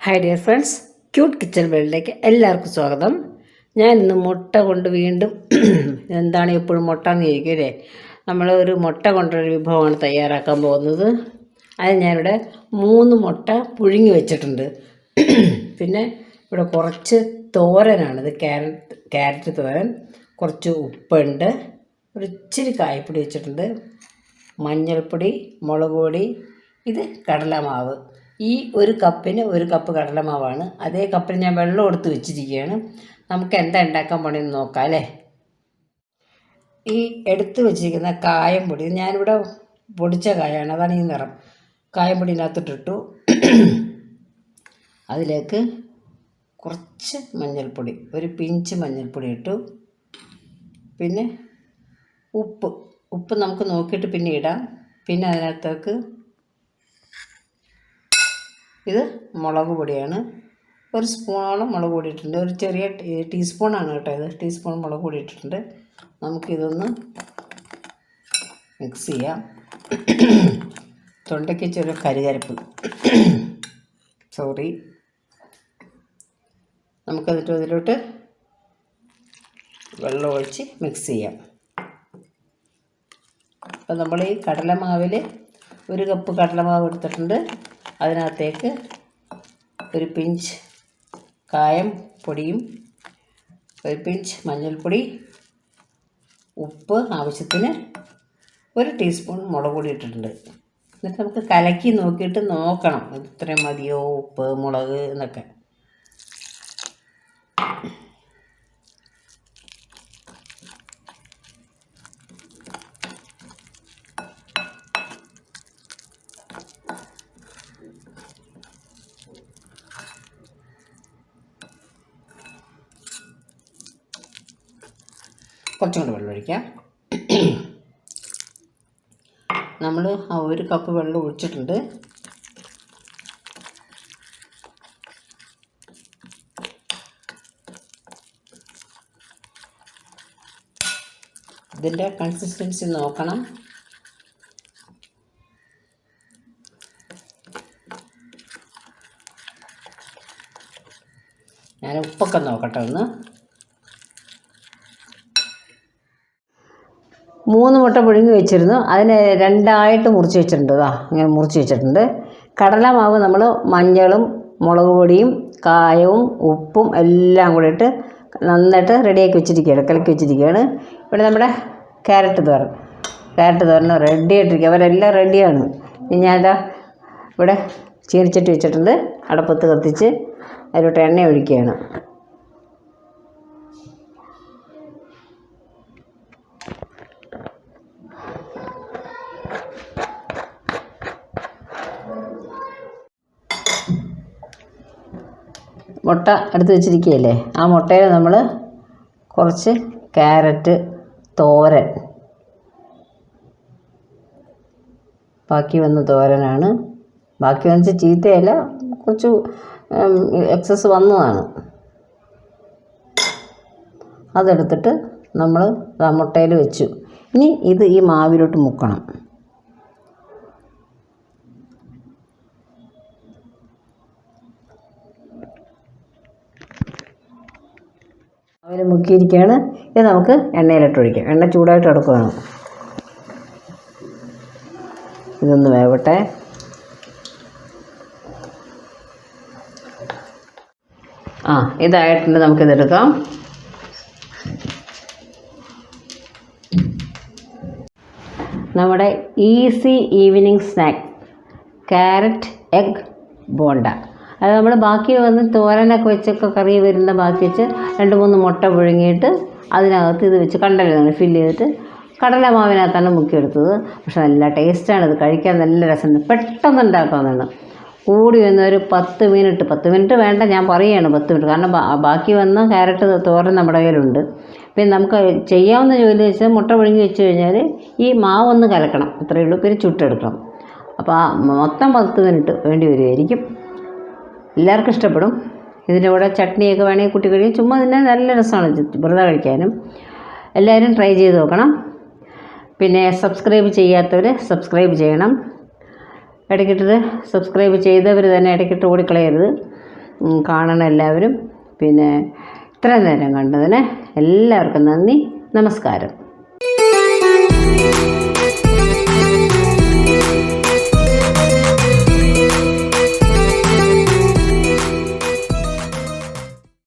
Hi dear friends cute kitchen വേൾഡിലേക്ക് എല്ലാവർക്കും സ്വാഗതം. ഞാൻ ഇന്ന് മുട്ട കൊണ്ട് വീണ്ടും എന്താണ് എപ്പോഴും മുട്ട എന്ന് ചോദിക്കും അല്ലേ? നമ്മൾ ഒരു മുട്ട കൊണ്ടൊരു വിഭവമാണ് തയ്യാറാക്കാൻ പോകുന്നത്. അത് ഞാനിവിടെ മൂന്ന് മുട്ട പുഴുങ്ങി വെച്ചിട്ടുണ്ട്. പിന്നെ ഇവിടെ കുറച്ച് തോരനാണിത് ക്യാരറ്റ് ക്യാരറ്റ് തോരൻ കുറച്ച് ഉപ്പുണ്ട് ഒരു ഇച്ചിരി കായപ്പൊടി വെച്ചിട്ടുണ്ട് മഞ്ഞൾപ്പൊടി മുളക് പൊടി ഇത് കടലമാവ്. ഈ ഒരു കപ്പിന് ഒരു കപ്പ് കടലമാവാണ്. അതേ കപ്പിന് ഞാൻ വെള്ളം എടുത്ത് വെച്ചിരിക്കുകയാണ്. നമുക്ക് എന്താ ഉണ്ടാക്കാൻ പോണെന്ന് നോക്കാം അല്ലേ? ഈ എടുത്ത് വെച്ചിരിക്കുന്ന കായം പൊടി ഞാനിവിടെ പൊടിച്ച കായാണ് അതാണ് ഈ നിറം. കായം പൊടി അതിലേക്ക് കുറച്ച് മഞ്ഞൾപ്പൊടി ഒരു പിഞ്ച് മഞ്ഞൾപ്പൊടി ഇട്ടു. പിന്നെ ഉപ്പ് ഉപ്പ് നമുക്ക് നോക്കിയിട്ട് പിന്നെ ഇടാം. പിന്നെ അതിനകത്തേക്ക് ഇത് മുളക് പൊടിയാണ്. ഒരു സ്പൂണോളം മുളക് പൊടി ഇട്ടിട്ടുണ്ട് ഒരു ചെറിയ ടീസ്പൂണാണ് കേട്ടോ ഇത്. ടീസ്പൂൺ മുളക് പൊടി ഇട്ടിട്ടുണ്ട് നമുക്കിതൊന്ന് മിക്സ് ചെയ്യാം. തൊണ്ടയ്ക്ക് ചെറിയ കരികരപ്പ്. സോറി. നമുക്കതിട്ട് അതിലോട്ട് വെള്ളം ഒഴിച്ച് മിക്സ് ചെയ്യാം. അപ്പം നമ്മൾ ഈ കടലമാവിൽ ഒരു കപ്പ് കടലമാവ് എടുത്തിട്ടുണ്ട്. അതിനകത്തേക്ക് ഒരു പിഞ്ച് കായം പൊടിയും ഒരു പിഞ്ച് മഞ്ഞൾപ്പൊടി ഉപ്പ് ആവശ്യത്തിന് ഒരു ടീസ്പൂൺ മുളക് പൊടി ഇട്ടിട്ടുണ്ട്. എന്നിട്ട് നമുക്ക് കലക്കി നോക്കിയിട്ട് നോക്കണം. ഇത് ഇത്രയും മതിയോ? ഉപ്പ് മുളക് എന്നൊക്കെ. കുറച്ചും കൂടി വെള്ളം ഒഴിക്കാം. നമ്മൾ ആ ഒരു കപ്പ് വെള്ളം ഒഴിച്ചിട്ടുണ്ട്. ഇതിന്റെ കൺസിസ്റ്റൻസി നോക്കണം. ഞാൻ ഉപ്പൊക്കെ നോക്കട്ടെ ഒന്ന്. മൂന്ന് മുട്ട പുഴുങ്ങി വെച്ചിരുന്നു. അതിനെ രണ്ടായിട്ട് മുറിച്ച് വെച്ചിട്ടുണ്ട്. ഇതാ ഇങ്ങനെ മുറിച്ച് വെച്ചിട്ടുണ്ട്. കടലമാവ് നമ്മൾ മഞ്ഞളും മുളക് പൊടിയും കായവും ഉപ്പും എല്ലാം കൂടി ഇട്ട് നന്നായിട്ട് റെഡിയാക്കി വെച്ചിരിക്കുകയാണ്. കലക്കി വെച്ചിരിക്കുകയാണ്. ഇവിടെ നമ്മുടെ carrot thoran. Carrot thoran ready ആയിട്ടിരിക്കുക. അവരെല്ലാം റെഡിയാണ് ഞാനിതാ ഇവിടെ ചീനിച്ചിട്ട് വെച്ചിട്ടുണ്ട്. അടപ്പത്ത് കത്തിച്ച് അതിലോട്ട് എണ്ണ ഒഴിക്കുകയാണ്. മുട്ട എടുത്ത് വെച്ചിരിക്കുകയല്ലേ? ആ മുട്ടയിൽ നമ്മൾ കുറച്ച് ക്യാരറ്റ് തോരൻ. ബാക്കി വന്ന തോരനാണ്. ബാക്കി വന്ന ചീത്തയല്ല കുറച്ച് എക്സസ് വന്നതാണ്. അതെടുത്തിട്ട് നമ്മൾ ആ മുട്ടയിൽ വെച്ചു. ഇനി ഇത് ഈ മാവിലോട്ട് മുക്കണം. മാവിൽ മുക്കിയിരിക്കുകയാണ് ഇത് നമുക്ക് എണ്ണയിലിട്ട് ഒഴിക്കാം. എണ്ണ ചൂടായിട്ട് എടുക്കുകയാണ് ഇതൊന്ന് വേവട്ടെ. ആ ഇതായിട്ടുണ്ട്. നമുക്കിതെടുക്കാം നമ്മുടെ easy evening snack. Carrot egg bonda. അത് നമ്മൾ ബാക്കി വന്ന് തോരനൊക്കെ വെച്ചൊക്കെ കറി വരുന്ന ബാക്കി വെച്ച് രണ്ട് മൂന്ന് മുട്ട പുഴുങ്ങിയിട്ട് അതിനകത്ത് ഇത് വെച്ച് കണ്ടലാണ് ഫില്ല് ചെയ്തിട്ട് കടലമാവിനകത്താണ് മുക്കിയെടുത്തത് പക്ഷെ നല്ല ടേസ്റ്റാണ് ഇത് കഴിക്കാൻ നല്ല രസമുണ്ട്. പെട്ടെന്ന് ഉണ്ടാക്കാവുന്നതാണ് കൂടി വന്ന ഒരു പത്ത് മിനിറ്റ് പത്ത് മിനിറ്റ് വേണ്ട ഞാൻ പറയുകയാണ് പത്ത് മിനിറ്റ് കാരണം ബാക്കി വന്ന ക്യാരറ്റ് തോരൻ നമ്മുടെ കയ്യിലുണ്ട്. പിന്നെ നമുക്ക് ചെയ്യാവുന്ന ജോലി വെച്ചാൽ മുട്ട പുഴുങ്ങി വെച്ച് കഴിഞ്ഞാൽ ഈ മാവ് ഒന്ന് കലക്കണം. അത്രയേ ഉള്ളൂ. പിന്നെ ചുട്ടെടുക്കണം. അപ്പോൾ ആ മൊത്തം പത്ത് മിനിറ്റ് വേണ്ടി വരുമായിരിക്കും എല്ലാവർക്കും ഇഷ്ടപ്പെടും. ഇതിന്റെ കൂടെ ചട്നിയൊക്കെ വേണമെങ്കിൽ കുട്ടി കഴിയും. ചുമ്മാ തന്നെ നല്ല രസമാണ് വെറുതെ കഴിക്കാനും. എല്ലാവരും ട്രൈ ചെയ്ത് നോക്കണം. പിന്നെ സബ്സ്ക്രൈബ് ചെയ്യാത്തവർ സബ്സ്ക്രൈബ് ചെയ്യണം. ഇടയ്ക്കിട്ടത് സബ്സ്ക്രൈബ് ചെയ്തവർ തന്നെ ഇടയ്ക്കിട്ട് ഓടിക്കളയരുത്. കാണണം എല്ലാവരും. പിന്നെ ഇത്ര നേരം കണ്ടതിന് എല്ലാവർക്കും നന്ദി. നമസ്കാരം.